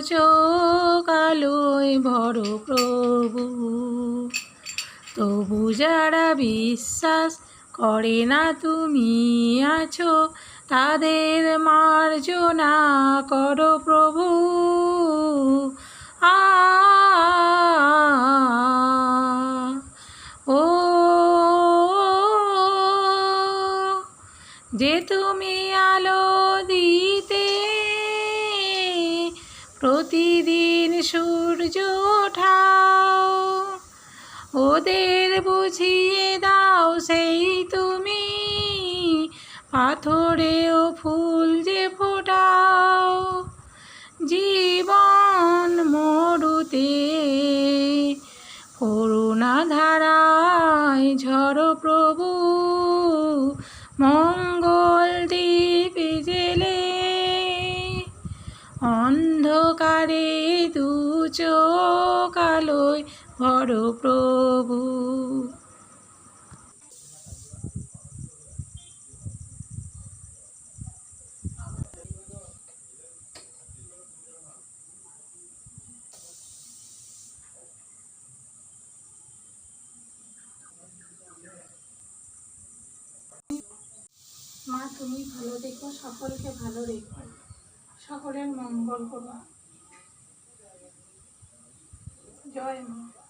চোখ আলোয় ভর প্রভু। তবু যারা বিশ্বাস করে না তুমি আছো, তাদের মার্জনা করো প্রভু। আ, ও, যে তুমি আলো দিতে প্রতিদিন সূর্য ওঠাও। ওদের বুঝিয়ে দাও সেই তুমি। পাথরেও ফুল যে ফোটাও। জীবন মরুতে করুণা ধারায় ঝড় প্রভু। মঙ্গল দ্বীপ জেলে অন্ধকারে দু চোখ ভর প্রভু। মা তুমি ভালো দেখো সকলকে ভালো রেখো সকলের মঙ্গল করো জয় মা।